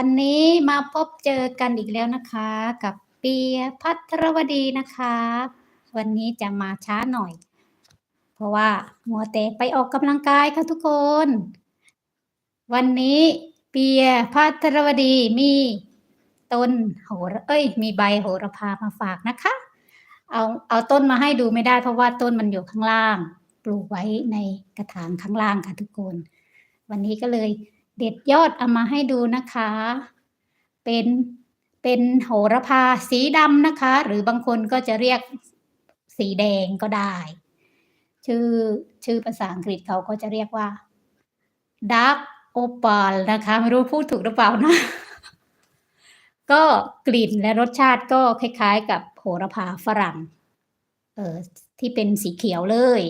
วันนี้มาพบเจอกันอีกแล้วนะคะ กับเปียพัทรวดีนะคะ วันนี้จะมาช้าหน่อย เพราะว่ามัวแต่ไปออกกำลังกายค่ะทุกคน วันนี้เปียพัทรวดีมีต้นโหระเอ้ย มีใบโหระพามาฝากนะคะ เอาเอาต้นมาให้ดูไม่ได้ เพราะว่าต้นมันอยู่ข้างล่าง ปลูกไว้ในกระถางข้างล่างค่ะทุกคน วันนี้ก็เลย เด็ดยอดเอามาให้ดูนะคะ เป็นเป็นโหระพาสีดำนะคะ หรือบางคนก็จะเรียกสีแดงก็ได้ ชื่อชื่อภาษาอังกฤษเขาก็จะเรียกว่า dark opal นะคะ ไม่รู้พูดถูกหรือเปล่านะ ก็กลิ่นและรสชาติก็คล้ายๆ กับโหระพาฝรั่ง เออที่เป็นสีเขียวเลย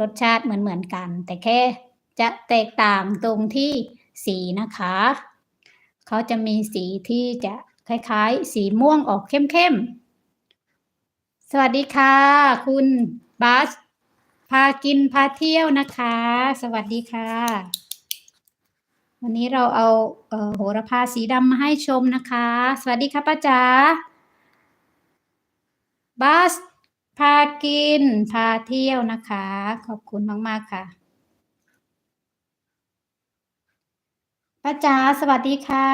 รสชาติเหมือนเหมือนๆกัน แต่แค่ จะแตกต่างตรงที่สีนะคะ เขาจะมีสีที่จะคล้ายๆ สีม่วงออกเข้มๆ สวัสดีค่ะ คุณบัสพากินพาเที่ยวนะคะ สวัสดีค่ะ วันนี้เราเอาเอโหระพาสีดำมาให้ชมนะคะ สวัสดีค่ะป้าจ๋าบัสพากินพาเที่ยวนะคะ ขอบคุณมาก ๆ ค่ะ ป้าจ๋าสวัสดีค่ะ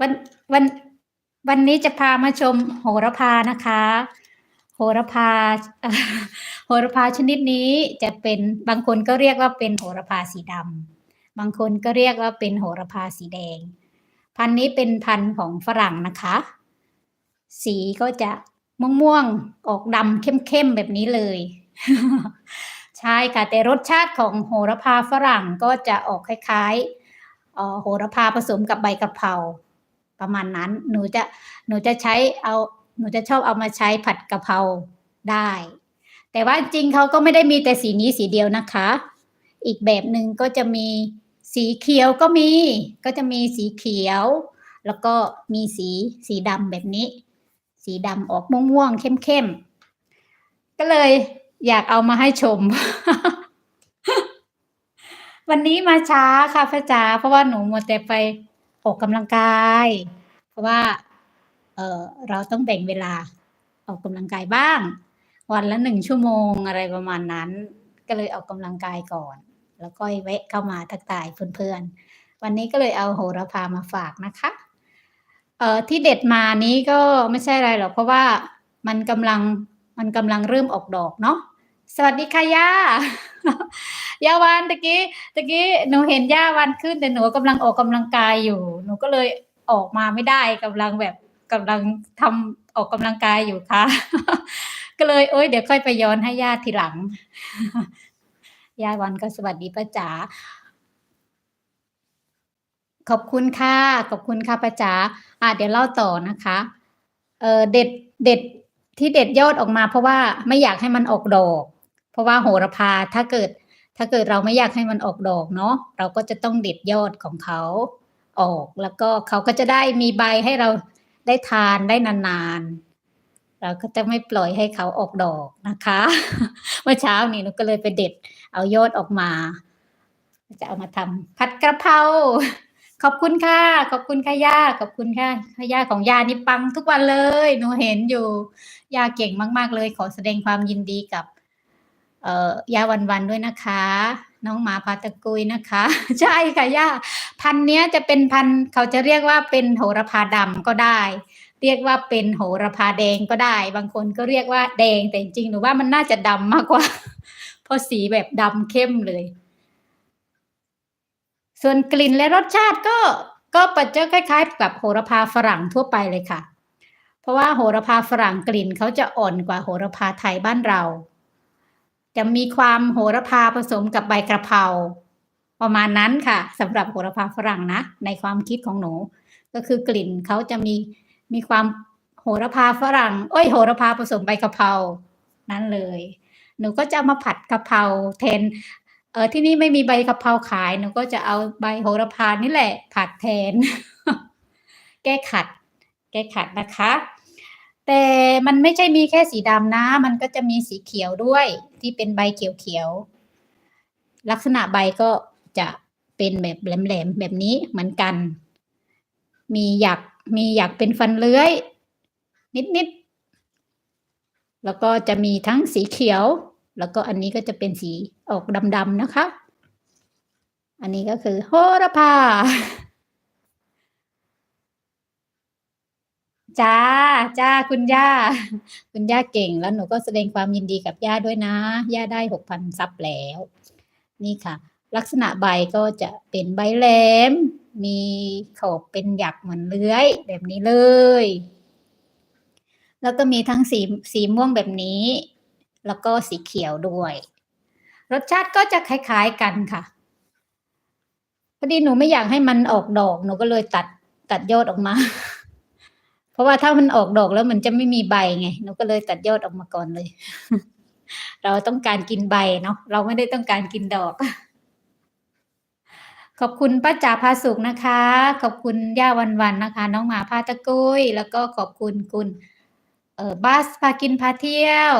วันวันวันนี้จะพามาชมโหระพานะคะ โหระพา โหระพาชนิดนี้จะเป็นบางคนก็เรียกว่าเป็นโหระพาสีดำบางคนก็เรียกว่าเป็นโหระพาสีแดง พันธุ์นี้เป็นพันธุ์ของฝรั่งนะคะ สีก็จะม่วงๆออกดำเข้มๆแบบนี้เลย ใช่ค่ะ แต่รสชาติของโหระพาฝรั่งก็จะออกคล้ายๆโหระพาผสมกับใบกะเพราประมาณนั้น หนูจะหนูจะใช้เอาหนูจะชอบเอามาใช้ผัดกะเพราได้ แต่ว่าจริงเขาก็ไม่ได้มีแต่สีนี้สีเดียวนะคะ อีกแบบหนึ่งก็จะมีสีเขียวก็มี ก็จะมีสีเขียว แล้วก็มีสีสีดำแบบนี้ สีดำออกม่วงๆเข้มๆก็เลย อยากเอามาให้ชม วันนี้มาช้าค่ะพระจ๋าเพราะว่าหนูมัวแต่ไปออกกำลังกาย เพราะว่า เออเราต้องแบ่งเวลา ออกกำลังกายบ้าง วันละหนึ่งชั่วโมงอะไรประมาณนั้น ก็เลยออกกำลังกายก่อน แล้วก็แวะเข้ามาทักทายเพื่อนๆ วันนี้ก็เลยเอาโหระพามาฝากนะคะ เอ่อที่เด็ดมานี้ก็ไม่ใช่อะไรหรอกเพราะว่ามันกำลังมันกำลังเริ่มออกดอกเนาะ สวัสดีค่ะย่า ย่าวันตะกี้ตะกี้หนูเห็นย่าวันขึ้นแต่หนูกำลังออกกำลังกายอยู่ หนูก็เลยออกมาไม่ได้กำลังแบบกำลังทำออกกำลังกายอยู่ค่ะ ก็เลยเอ้ยเดี๋ยวค่อยไปย้อนให้ย่าทีหลัง ย่าวันก็สวัสดีป้าจ๋าขอบคุณค่ะขอบคุณค่ะป้าจ๋าอะเดี๋ยวเล่าต่อนะคะ เออเด็ดเด็ดที่เด็ดยอดออกมาเพราะว่าไม่อยากให้มันออกดอก เพราะว่าโหระพาถ้าเกิด ถ้าเกิดเราไม่อยากให้มันออกดอกเนาะเราก็จะต้องเด็ดยอดของเขาออกแล้วก็เขาก็จะได้มีใบให้เราได้ทานได้นานๆ เราก็จะไม่ปล่อยให้เขาออกดอกนะคะ เมื่อเช้านี้หนูก็เลยไปเด็ด เอายอดออกมา จะเอามาทำผัดกระเพราขอบคุณค่ะ ขอบคุณค่ะย่าขอบคุณค่ะย่าของย่านี่ปังทุกวันเลยหนูเห็นอยู่ย่าเก่งมาก ๆ เลย ขอแสดงความยินดีกับ เอ่อย่าวันวันๆด้วยนะคะ น้องหมาพาตะกุยนะคะ ใช่ค่ะย่าพันเนี้ยจะเป็นพันเขาจะเรียกว่าเป็นโหระพาดำก็ได้ เรียกว่าเป็นโหระพาแดงก็ได้ บางคนก็เรียกว่าแดงแต่จริงๆหนูว่ามันน่าจะดำมากกว่า เพราะสีแบบดำเข้มเลย ส่วนกลิ่นและรสชาติก็ก็ปัจเจกคล้ายๆ กับโหระพาฝรั่งทั่วไปเลยค่ะ เพราะว่าโหระพาฝรั่งกลิ่นเขาจะอ่อนกว่าโหระพาไทยบ้านเรา จะมีความโหระพาผสมกับใบกระเพราประมาณนั้นค่ะสำหรับโหระพาฝรั่งนะ ในความคิดของหนู ก็คือกลิ่นเขาจะมีมีความโหระพาฝรั่งเอ้ยโหระพาผสมใบกระเพรานั้นเลย หนูก็จะมาผัดกระเพราแทนเออที่นี่ไม่มีใบกะเพราขายหนูก็จะเอาใบโหระพานี่แหละ ผัดแทน แก้ขัด แก้ขัดนะคะ แต่มันไม่ใช่มีแค่สีดำนะ มันก็จะมีสีเขียวด้วยที่เป็นใบเขียวๆลักษณะใบก็จะเป็นแบบแหลมๆแบบนี้เหมือนกัน มีหยักมีหยักเป็นฟันเลื้อย นิดๆแล้วก็จะมีทั้งสีเขียว แล้วก็อันนี้ก็จะเป็นสีออกดำๆนะคะ อันนี้ก็คือโหระพา จ้าจ้าคุณย่า คุณย่าเก่งแล้วหนูก็แสดงความยินดีกับย่าด้วยนะย่าได้6,000ซับแล้ว นี่ค่ะ ลักษณะใบก็จะเป็นใบแหลม มีขอบเป็นหยักเหมือนเลื้อยแบบนี้เลย แล้วก็มีทั้งสีสีม่วงแบบนี้ แล้วก็สีเขียวด้วย รสชาติก็จะคล้ายๆกันค่ะพอดีหนูไม่อยากให้มันออกดอกหนูก็เลยตัดตัดยอดออกมา เพราะว่าถ้ามันออกดอกแล้วมันจะไม่มีใบไงหนูก็เลยตัดยอดออกมาก่อนเลย เราต้องการกินใบเนาะเราไม่ได้ต้องการกินดอก ขอบคุณป้าจ๋าพาสุขนะคะ ขอบคุณย่าวันวันนะคะ น้องหมาพาตะกุยแล้วก็ขอบคุณคุณเออบัสพากินพาเที่ยว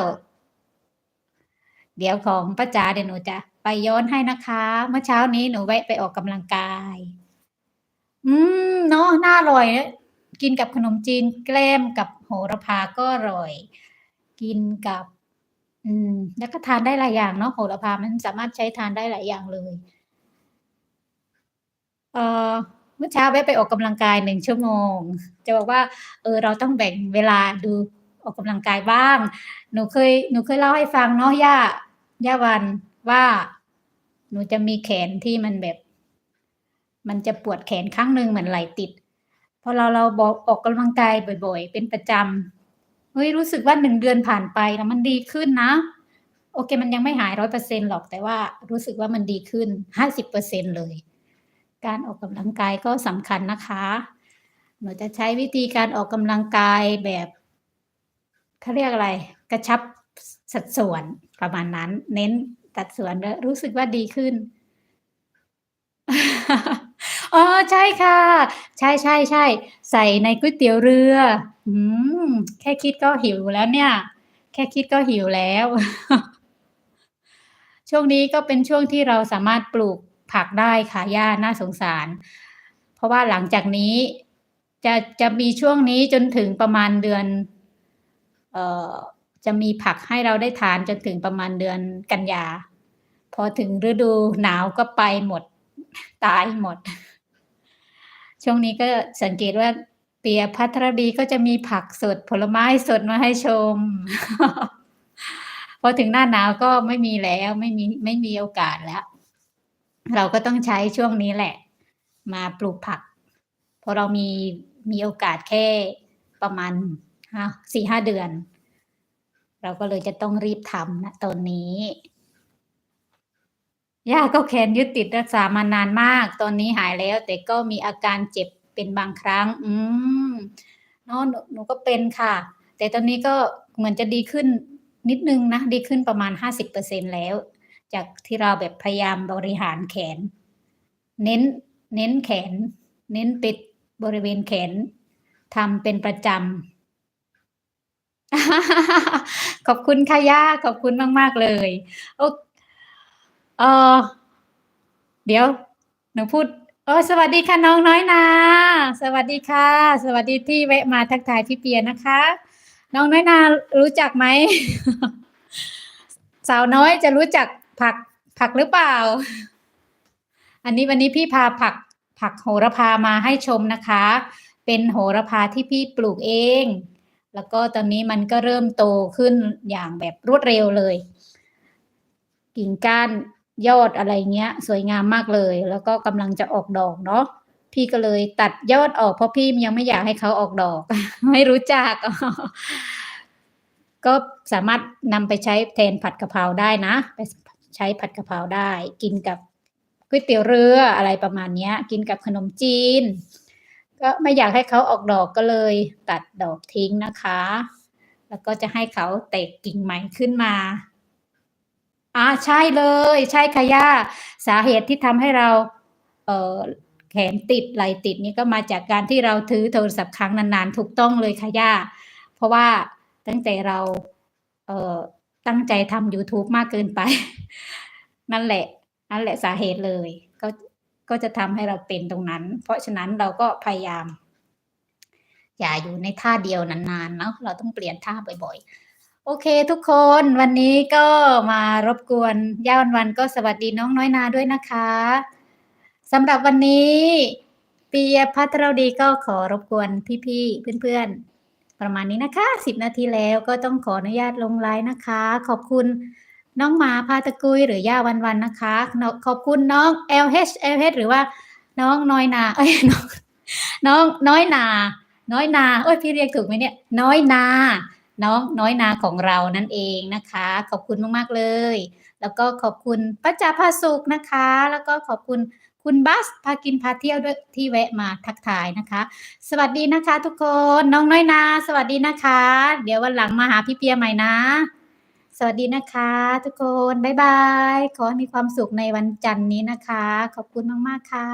เดี๋ยวของป้าจ๋าเดี๋ยวหนูจะไปย้อนให้นะคะ เมื่อเช้านี้หนูแวะไปออกกำลังกาย อืมเนาะน่าอร่อยนะ กินกับขนมจีนแกล้มกับโหระพาก็อร่อย กินกับ อืม แล้วก็ทานได้หลายอย่างเนาะโหระพามันสามารถใช้ทานได้หลายอย่างเลย เอ่อเมื่อเช้าแวะไปออกกำลังกาย1ชั่วโมง จะบอกว่า เออ เราต้องแบ่งเวลาดูออกกำลังกายบ้าง หนูเคยหนูเคยเล่าให้ฟังเนาะย่าย่าวันว่า หนูจะมีแขนที่มันแบบ มันจะปวดแขนข้างหนึ่งเหมือนไหลติด พอเราเราบอกออกกำลังกายบ่อย ๆ เป็นประจำเฮ้ยรู้สึกว่า1เดือนผ่านไปแล้วมันดีขึ้นนะ โอเคมันยังไม่หาย100%หรอกแต่ว่ารู้สึกว่ามันดีขึ้น50%เปอร์เซ็นเลย การออกกำลังกายก็สำคัญนะคะหนูจะใช้วิธีการออกกำลังกายแบบเขาเรียกอะไร กระชับสสัดส่วนประมาณนั้น เน้นสัดส่วนแล้วรู้สึกว่าดีขึ้น อ๋อใช่ค่ะ ใช่ๆๆใส่ในก๋วยเตี๋ยวเรืออืมแค่คิดก็หิวแล้วเนี่ย แค่คิดก็หิวแล้ว ช่วงนี้ก็เป็นช่วงที่เราสามารถปลูกผักได้ค่ะย่าน่าสงสาร เพราะว่าหลังจากนี้ จะจะมีช่วงนี้จนถึงประมาณเดือน เอ่อจะมีผักให้เราได้ทานจนถึงประมาณเดือนกันยา พอถึงฤดูหนาวก็ไปหมด ตายหมด ช่วงนี้ก็สังเกตว่าเปียพัทรดีก็จะมีผักสดผลไม้สดมาให้ชม พอถึงหน้าหนาวก็ไม่มีแล้วไม่มีไม่มีโอกาสแล้ว เราก็ต้องใช้ช่วงนี้แหละ มาปลูกผักพราะเรามีมีโอกาสแค่ประมาณห้าเดือน เราก็เลยจะต้องรีบทำณตอนนี้ ย่าก็แขนยึดติดรักษามานานมาก ตอนนี้หายแล้ว แต่ก็มีอาการเจ็บเป็นบางครั้ง อืมเนาะหนูหนูก็เป็นค่ะ แต่ตอนนี้ก็เหมือนจะดีขึ้นนิดนึงนะ ดีขึ้นประมาณ50%แล้ว จากที่เราแบบพยายามบริหารแขน เน้น เน้นแขน เน้นปิดบริเวณแขนทำเป็นประจำขอบคุณค่ะย่าขอบคุณมาก ๆ เลย โอ เออเดี๋ยว หนูพูดเออสวัสดีค่ะน้องน้อยนา สวัสดีค่ะ สวัสดีที่แวะมาทักทายพี่เปียนะคะ น้องน้อยนารู้จักไหม?สาวน้อยจะรู้จักผักผักหรือเปล่า?อันนี้วันนี้พี่พาผักผักโหระพามาให้ชมนะคะ เป็นโหระพาที่พี่ปลูกเอง แล้วก็ตอนนี้มันก็เริ่มโตขึ้นอย่างแบบรวดเร็วเลย กิ่งก้าน ยอดอะไรเงี้ย สวยงามมากเลย แล้วก็กำลังจะออกดอกเนาะพี่ก็เลยตัดยอดออกเพราะพี่ยังไม่อยากให้เขาออกดอก ไม่รู้จัก ก็สามารถนำไปใช้แทนผัดกะเพราได้นะ ไปใช้ผัดกะเพราได้ กินกับก๋วยเตี๋ยวเรืออะไรประมาณนี้กินกับขนมจีน ก็ไม่อยากให้เขาออกดอกก็เลย ตัดดอกทิ้งนะคะ แล้วก็จะให้เขาแตกกิ่งใหม่ขึ้นมา อ่าใช่เลย ใช่ค่ะย่าสาเหตุที่ทำให้เรา เอ่อแขนติดไหล่ติดนี่ก็มาจากการที่เราถือโทรศัพท์ค้างนานๆ ถูกต้องเลยค่ะย่า เพราะว่าตั้งแต่เรา เอ่อตั้งใจทำยูทูบมากเกินไป นั่นแหละ นั่นแหละสาเหตุเลย ก็ก็จะทำให้เราเป็นตรงนั้น เพราะฉะนั้นเราก็พยายาม อย่าอยู่ในท่าเดียวนานๆเนาะเราต้องเปลี่ยนท่าบ่อยๆ โอเคทุกคนวันนี้ก็มารบกวนย่าวันวันก็สวัสดีน้องน้อยนาด้วยนะคะสำหรับวันนี้ปียพัทรดีก็ขอรบกวนพี่ๆเพื่อนๆ ประมาณนี้นะคะสิบนาทีแล้วก็ต้องขออนุญาตลงไลน์นะคะ ขอบคุณน้องหมาพาตะกุยหรือย่าวันวันนะคะ ขอบคุณน้อง LH LH หรือว่า น้องน้อยนาเอ้ยน้องน้องน้อยนา น้อยนาโอ้ยพี่เรียกถูกไหมเนี่ย น้อยนา น้องน้อยนาของเรานั่นเองนะคะ ขอบคุณมากๆเลย แล้วก็ขอบคุณป้าจ่าพาสุกนะคะ แล้วก็ขอบคุณคุณบัสพากินพาเที่ยวด้วยที่แวะมาทักทายนะคะ สวัสดีนะคะทุกคนน้องน้อยนา สวัสดีนะคะ เดี๋ยววันหลังมาหาพี่เปียใหม่นะ สวัสดีนะคะ ทุกคนบ๊ายบายขอให้มีความสุขในวันจันทร์นี้นะคะ ขอบคุณมากๆค่ะ